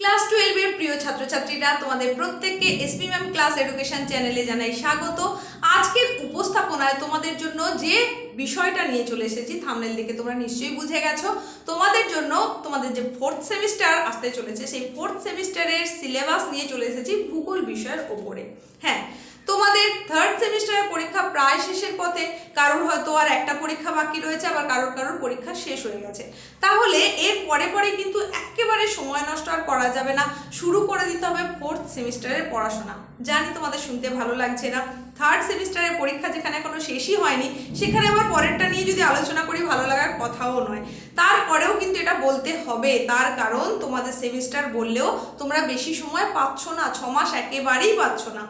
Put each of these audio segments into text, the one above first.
Class টুয়েলভের প্রিয় ছাত্রছাত্রীরা, তোমাদের প্রত্যেককে এসপি ম্যাম ক্লাস এডুকেশন চ্যানেলে জানাই স্বাগত। আজকের উপস্থাপনায় তোমাদের জন্য যে বিষয়টা নিয়ে চলে এসেছি থামনেল দেখে তোমরা নিশ্চয়ই বুঝে গেছো। তোমাদের জন্য তোমাদের যে ফোর্থ সেমিস্টার আসতে চলেছে, সেই ফোর্থ সেমিস্টারের সিলেবাস নিয়ে চলে এসেছি ভূগোল বিষয়ের ওপরে। হ্যাঁ তোমাদের থার্ড সেমিস্টারের পরীক্ষা প্রায় শেষের পথে, কারোর হয়তো আর একটা পরীক্ষা বাকি রয়েছে, আবার কারোর কারোর পরীক্ষা শেষ হয়ে গেছে। তাহলে এর পরে পরে কিন্তু একেবারে সময় নষ্ট আর করা যাবে না। শুরু করে দিতে হবে ফোর্থ সেমিস্টারের পড়াশোনা। জানি তোমাদের শুনতে ভালো লাগছে না। থার্ড সেমিস্টারের পরীক্ষা যেখানে এখনও শেষই হয়নি, সেখানে আবার পরেরটা নিয়ে যদি আলোচনা করি, ভালো লাগার কথাও নয়। তারপরেও কিন্তু এটা বলতে হবে। তার কারণ তোমাদের সেমিস্টার বললেও তোমরা বেশি সময় পাচ্ছ না ছ মাস একেবারেই পাচ্ছ না।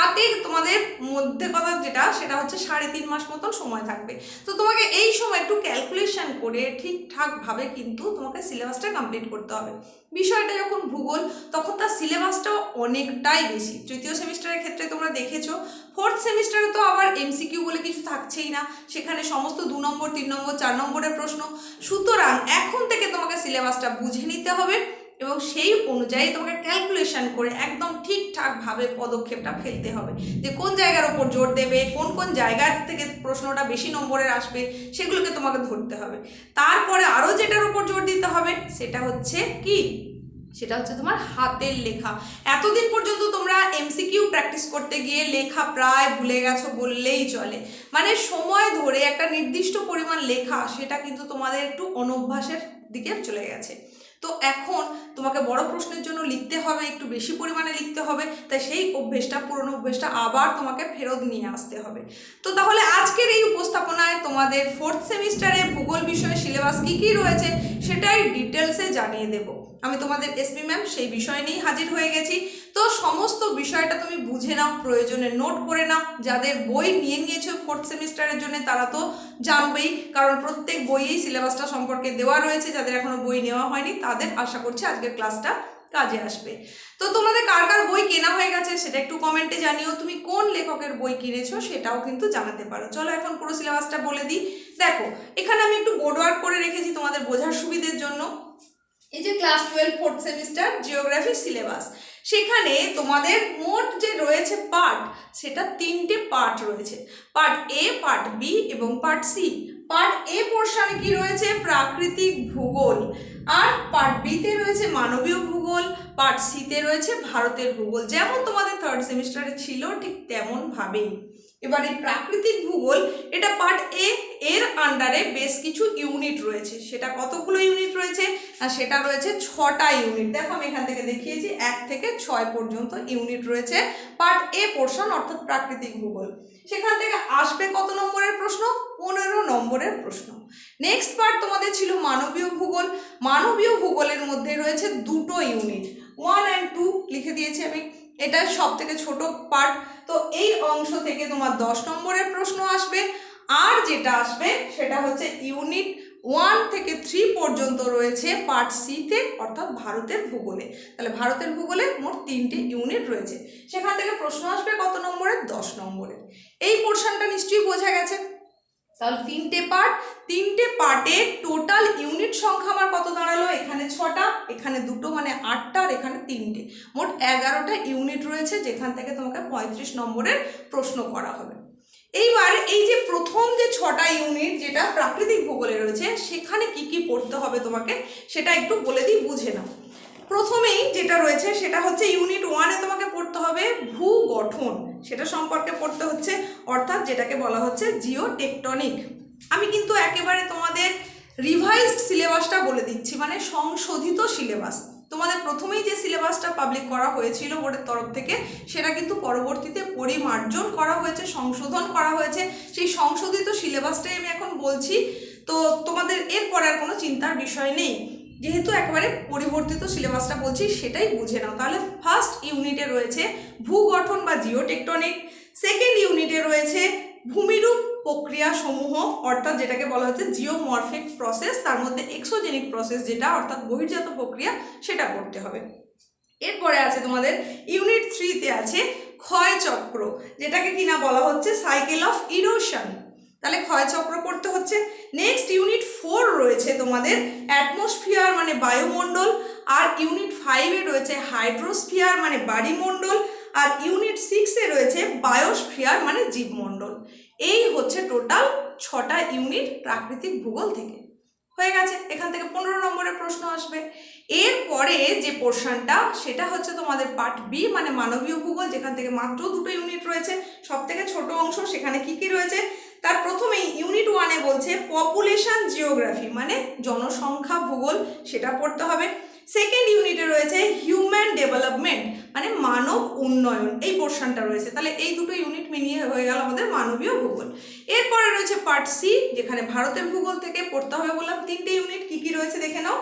হাতে তোমাদের মধ্যে কথা যেটা, সেটা হচ্ছে সাড়ে তিন মাস মতন সময় থাকবে। তো তোমাকে এই সময় একটু ক্যালকুলেশন করে ঠিকঠাকভাবে কিন্তু তোমাকে সিলেবাসটা কমপ্লিট করতে হবে। বিষয়টা যখন ভূগোল, তখন তার সিলেবাসটাও অনেকটাই বেশি। তৃতীয় সেমিস্টারের ক্ষেত্রে তোমরা দেখেছ ফোর্থ সেমিস্টারে তো আবার এমসিকিউ বলে কিছু থাকছেই না। সেখানে সমস্ত দু নম্বর, তিন নম্বর, চার নম্বরের প্রশ্ন। সুতরাং এখন থেকে তোমাকে সিলেবাসটা বুঝে নিতে হবে। এবং সেই অনুযায়ী তোমাকে ক্যালকুলেশন করে একদম ঠিকঠাকভাবে পদক্ষেপটা ফেলতে হবে। যে কোন জায়গার ওপর জোর দেবে, কোন কোন জায়গার থেকে প্রশ্নটা বেশি নম্বরের আসবে, সেগুলোকে তোমাকে ধরতে হবে। তারপরে আরও যেটার উপর জোর দিতে হবে, সেটা হচ্ছে কি? সেটা হচ্ছে তোমার হাতের লেখা। এতদিন পর্যন্ত তোমরা এমসিকিউ প্র্যাকটিস করতে গিয়ে লেখা প্রায় ভুলে গেছো বললেই চলে। মানে সময় ধরে একটা নির্দিষ্ট পরিমাণ লেখা, সেটা কিন্তু তোমাদের একটু অনভ্যাসের দিকে চলে গেছে। তো এখন তোমাকে বড় প্রশ্নের জন্য লিখতে হবে, একটু বেশি পরিমাণে লিখতে হবে, তাই সেই অভ্যেসটা, পুরনো অভ্যেসটা আবার তোমাকে ফেরত নিয়ে আসতে হবে। তো তাহলে আজকের এই উপস্থাপনায় তোমাদের ফোর্থ সেমিস্টারে ভূগোল বিষয়ে সিলেবাস কী কী রয়েছে, সেটাই ডিটেলসে জানিয়ে দেব। আমি তোমাদের এসপি ম্যাম সেই বিষয় নিয়েই হাজির হয়ে গেছি। তো সমস্ত বিষয়টা তুমি বুঝে নাও, প্রয়োজনে নোট করে নাও। যাদের বই নিয়ে নিয়েছো ফোর্থ সেমিস্টারের জন্য, তারা তো জানবেই। কারণ প্রত্যেক বইয়েই সিলেবাসটা সম্পর্কে দেওয়া রয়েছে। যাদের এখনও বই নেওয়া হয়নি, তাদের আশা করছি আজকের ক্লাসটা কাজে আসবে। তো তোমাদের কার কার বই কেনা হয়ে গেছে, সেটা একটু কমেন্টে জানিও। তুমি কোন লেখকের বই কিনেছো, সেটাও কিন্তু জানাতে পারো। চলো এখন পুরো সিলেবাসটা বলে দিই। দেখো, এখানে আমি একটু বোর্ড ওয়ার্ক করে রেখেছি তোমাদের বোঝার সুবিধের জন্য। এই যে class twelve fourth semester geography syllabus সেখানে তোমাদের মোট যে রয়েছে পার্ট সেটা তিনটে পার্ট রয়েছে। পার্ট এ পার্ট বি এবং পার্ট সি পার্ট এ পোর্শনে কি রয়েছে? প্রাকৃতিক ভূগোল। আর পার্ট বিতে রয়েছে মানবীয় ভূগোল পার্ট সিতে রয়েছে ভারতের ভূগোল। যেমন তোমাদের থার্ড সেমিস্টারে ছিল, ঠিক তেমনভাবেই এবার এই প্রাকৃতিক ভূগোল, এটা পার্ট এ এর আন্ডারে বেশ কিছু ইউনিট রয়েছে। সেটা কতগুলো আর সেটা রয়েছে ছটা ইউনিট। দেখো আমি এখান থেকে দেখিয়েছি, এক থেকে ছয় পর্যন্ত ইউনিট রয়েছে পার্ট এ পোর্শন অর্থাৎ প্রাকৃতিক ভূগোল। সেখান থেকে আসবে কত নম্বরের প্রশ্ন? পনেরো নম্বরের প্রশ্ন। নেক্সট পার্ট তোমাদের ছিল মানবীয় ভূগোল। মানবীয় ভূগোলের মধ্যে রয়েছে দুটো ইউনিট। ওয়ান অ্যান্ড টু লিখে দিয়েছি আমি। এটা সব থেকে ছোট পার্ট তো এই অংশ থেকে তোমার দশ নম্বরের প্রশ্ন আসবে। আর যেটা আসবে সেটা হচ্ছে ইউনিট ওয়ান থেকে থ্রি পর্যন্ত রয়েছে পার্ট সিতে অর্থাৎ ভারতের ভূগোলে। তাহলে ভারতের ভূগোলে মোট তিনটে ইউনিট রয়েছে। সেখান থেকে প্রশ্ন আসবে কত নম্বরের? দশ নম্বরের। এই পোর্শনটা নিশ্চয়ই বোঝা গেছে। তাহলে তিনটে পার্ট তিনটে পার্টে টোটাল ইউনিট সংখ্যা আমার কত দাঁড়াল? এখানে ছটা, এখানে দুটো মানে আটটা, আর এখানে তিনটে। মোট এগারোটা ইউনিট রয়েছে, যেখান থেকে তোমাকে পঁয়ত্রিশ নম্বরের প্রশ্ন করা হবে। এইবার এই যে প্রথম যে ছটা ইউনিট যেটা প্রাকৃতিক ভূগোলে রয়েছে, সেখানে কি কি পড়তে হবে তোমাকে সেটা একটু বলে দিই, বুঝে নাও। প্রথমেই যেটা রয়েছে সেটা হচ্ছে ইউনিট ওয়ানে তোমাকে পড়তে হবে ভূ গঠন। সেটা সম্পর্কে পড়তে হচ্ছে, অর্থাৎ যেটাকে বলা হচ্ছে জিও টেকটনিক আমি কিন্তু একেবারে তোমাদের রিভাইজড সিলেবাসটা বলে দিচ্ছি মানে সংশোধিত সিলেবাস তোমাদের প্রথমেই যে সিলেবাসটা পাবলিক করা হয়েছিল বোর্ডের তরফ থেকে, সেটা কিন্তু পরবর্তীতে পরিমার্জন করা হয়েছে, সংশোধন করা হয়েছে। সেই সংশোধিত সিলেবাসটাই আমি এখন বলছি। তো তোমাদের এরপরে আর কোনো চিন্তার বিষয় নেই। যেহেতু একেবারে পরিবর্তিত সিলেবাসটা বলছি, সেটাই বুঝে নাও। তাহলে ফার্স্ট ইউনিটে রয়েছে ভূগঠন বা জিওটেকটনিক সেকেন্ড ইউনিটে রয়েছে ভূমিরূপ প্রক্রিয়া সমূহ অর্থাৎ যেটাকে বলা হচ্ছে জিওমরফিক প্রসেস, তার মধ্যে এক্সোজেনিক প্রসেস যেটা, অর্থাৎ বহির্জাত প্রক্রিয়া, সেটা করতে হবে। এরপরে আছে তোমাদের ইউনিট থ্রিতে আছে ক্ষয়চক্র যেটাকে কিনা বলা হচ্ছে সাইকেল অফ ইরোশন। তাহলে ক্ষয়চক্র পড়তে হচ্ছে। নেক্সট ইউনিট ফোর রয়েছে তোমাদের অ্যাটমসফিয়ার মানে বায়ুমণ্ডল, আর ইউনিট ফাইভে রয়েছে হাইড্রোস্ফিয়ার মানে বাড়িমণ্ডল, আর ইউনিট সিক্সে রয়েছে বায়োস্ফিয়ার মানে জীবমণ্ডল। এই হচ্ছে টোটাল ছটা ইউনিট প্রাকৃতিক ভূগোল থেকে। হয়ে গেছে, এখান থেকে পনেরো নম্বরের প্রশ্ন আসবে। এরপরে যে পোর্শনটা সেটা হচ্ছে তোমাদের পার্ট বি মানে মানবীয় ভূগোল, যেখান থেকে মাত্র দুটো ইউনিট রয়েছে। সব থেকে ছোট অংশ, সেখানে কি কি রয়েছে? তার প্রথমেই ইউনিট ওয়ানে বলছে পপুলেশন জিওগ্রাফি মানে জনসংখ্যা ভূগোল, সেটা পড়তে হবে। সেকেন্ড ইউনিটে রয়েছে হিউম্যান ডেভেলপমেন্ট মানে মানব উন্নয়ন, এই পোর্শনটা রয়েছে। তাহলে এই দুটো ইউনিট মিলিয়ে হয়ে গেল আমাদের মানবীয় ভূগোল। এরপরে রয়েছে পার্ট সি যেখানে ভারতের ভূগোল থেকে পড়তে হবে বললাম। তিনটে ইউনিট কি কি রয়েছে দেখে নাও।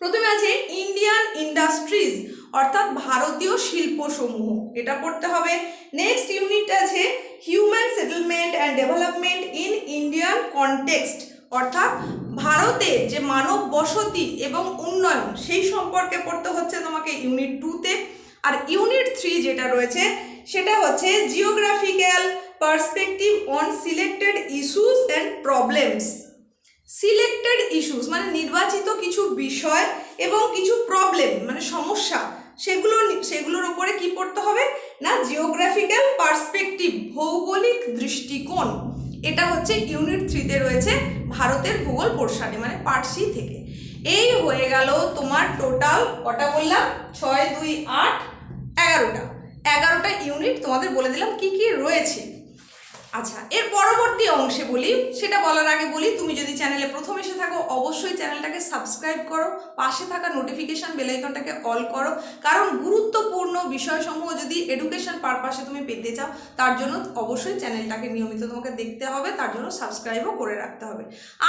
প্রথমে আছে ইন্ডিয়ান ইন্ডাস্ট্রিজ অর্থাৎ ভারতীয় শিল্পসমূহ। এটা পড়তে হবে। নেক্সট ইউনিট আছে human settlement and development in Indian context অর্থাৎ ভারতে যে মানব বসতি এবং উন্নয়ন, সেই সম্পর্কে পড়তে হচ্ছে তোমাকে ইউনিট টুতে আর ইউনিট থ্রি যেটা রয়েছে, সেটা হচ্ছে geographical perspective on selected issues and problems selected issues মানে নির্বাচিত কিছু বিষয় এবং কিছু প্রবলেম মানে সমস্যা। সেগুলো সেগুলোর উপরে কি পড়তে হবে? না জিওগ্রাফিক্যাল পার্সপেক্টিভ ভৌগোলিক দৃষ্টিকোণ। এটা হচ্ছে ইউনিট থ্রিতে রয়েছে ভারতের ভূগোল পোর্শানে মানে পার্সি থেকে। এই হয়ে গেল তোমার টোটাল কটা বললাম? ছয়, দুই, আট, এগারোটা। এগারোটা ইউনিট তোমাদের বলে দিলাম কি কি রয়েছে। আচ্ছা এর পরবর্তী অংশে বলি, সেটা বলার আগে বলি, তুমি যদি চ্যানেলে প্রথম এসে থাকো, অবশ্যই চ্যানেলটাকে সাবস্ক্রাইব করো, পাশে থাকা নোটিফিকেশান বেলাইকনটাকে অল করো, কারণ গুরুত্বপূর্ণ বিষয়সমূহ যদি এডুকেশন পারপাসে তুমি পেতে চাও, তার জন্য অবশ্যই চ্যানেলটাকে নিয়মিত তোমাকে দেখতে হবে, তার জন্য সাবস্ক্রাইবও করে রাখতে হবে।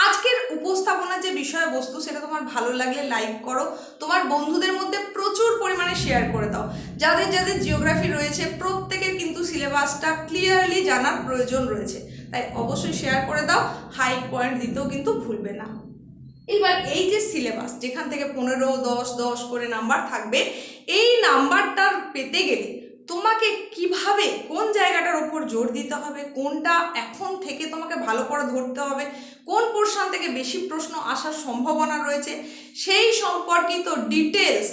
আজকের উপস্থাপনার যে বিষয়বস্তু, সেটা তোমার ভালো লাগলে লাইক করো, তোমার বন্ধুদের মধ্যে প্রচুর পরিমাণে শেয়ার করে দাও। যাদের যাদের জিওগ্রাফি রয়েছে, প্রত্যেকের কিন্তু সিলেবাসটা ক্লিয়ারলি জানার প্রয়োজন রয়েছে। তাই অবশ্যই শেয়ার করে দাও হাই পয়েন্ট দিতেও কিন্তু ভুলবে না। এবার এই যে সিলেবাস যেখান থেকে পনেরো, দশ দশ করে নাম্বার থাকবে, এই নাম্বারটার পেতে গেলে তোমাকে কীভাবে, কোন জায়গাটার ওপর জোর দিতে হবে, কোনটা এখন থেকে তোমাকে ভালো করে ধরতে হবে, কোন পোর্শন থেকে বেশি প্রশ্ন আসার সম্ভাবনা রয়েছে, সেই সম্পর্কিত ডিটেলস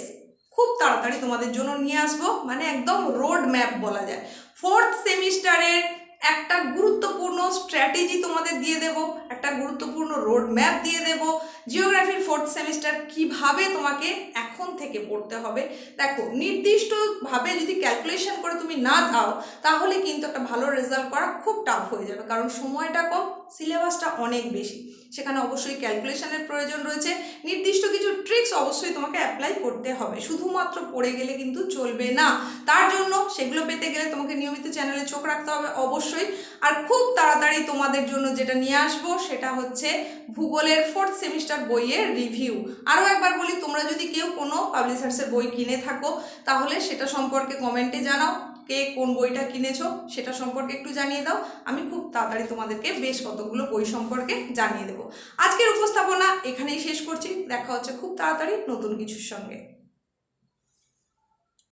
খুব তাড়াতাড়ি তোমাদের জন্য নিয়ে আসব। মানে একদম রোড ম্যাপ বলা যায়। ফোর্থ সেমিস্টারের একটা গুরুত্বপূর্ণ স্ট্র্যাটেজি তোমাদের দিয়ে দেব। একটা গুরুত্বপূর্ণ রোড ম্যাপ দিয়ে দেব। জিওগ্রাফির ফোর্থ সেমিস্টার কীভাবে তোমাকে এখন থেকে পড়তে হবে? দেখো, নির্দিষ্টভাবে যদি ক্যালকুলেশন করে তুমি না যাও, তাহলে কিন্তু একটা ভালো রেজাল্ট করা খুব টাফ হয়ে যাবে। কারণ সময়টা কম সিলেবাসটা অনেক বেশি। সেখানে অবশ্যই ক্যালকুলেশনের প্রয়োজন রয়েছে। নির্দিষ্ট কিছু ট্রিক্স অবশ্যই তোমাকে অ্যাপ্লাই করতে হবে। শুধুমাত্র পড়ে গেলে কিন্তু চলবে না। তার জন্য সেগুলো পেতে গেলে তোমাকে নিয়মিত চ্যানেলে চোখ রাখতে হবে, অবশ্যই। আর খুব তাড়াতাড়ি তোমাদের জন্য যেটা নিয়ে আসব সেটা হচ্ছে ভূগোলের ফোর্থ সেমিস্টার বইয়ের রিভিউ আরও একবার বলি, তোমরা যদি কেউ কোনো পাবলিশার্সের বই কিনে থাকো, তাহলে সেটা সম্পর্কে কমেন্টে জানাও, কে কোন বইটা কিনেছো, সেটা সম্পর্কে একটু জানিয়ে দাও। আমি খুব তাড়াতাড়ি তোমাদেরকে বেশ কতগুলো বই সম্পর্কে জানিয়ে দেবো। আজকের উপস্থাপনা এখানেই শেষ করছি। দেখা হচ্ছে খুব তাড়াতাড়ি নতুন কিছুর সঙ্গে।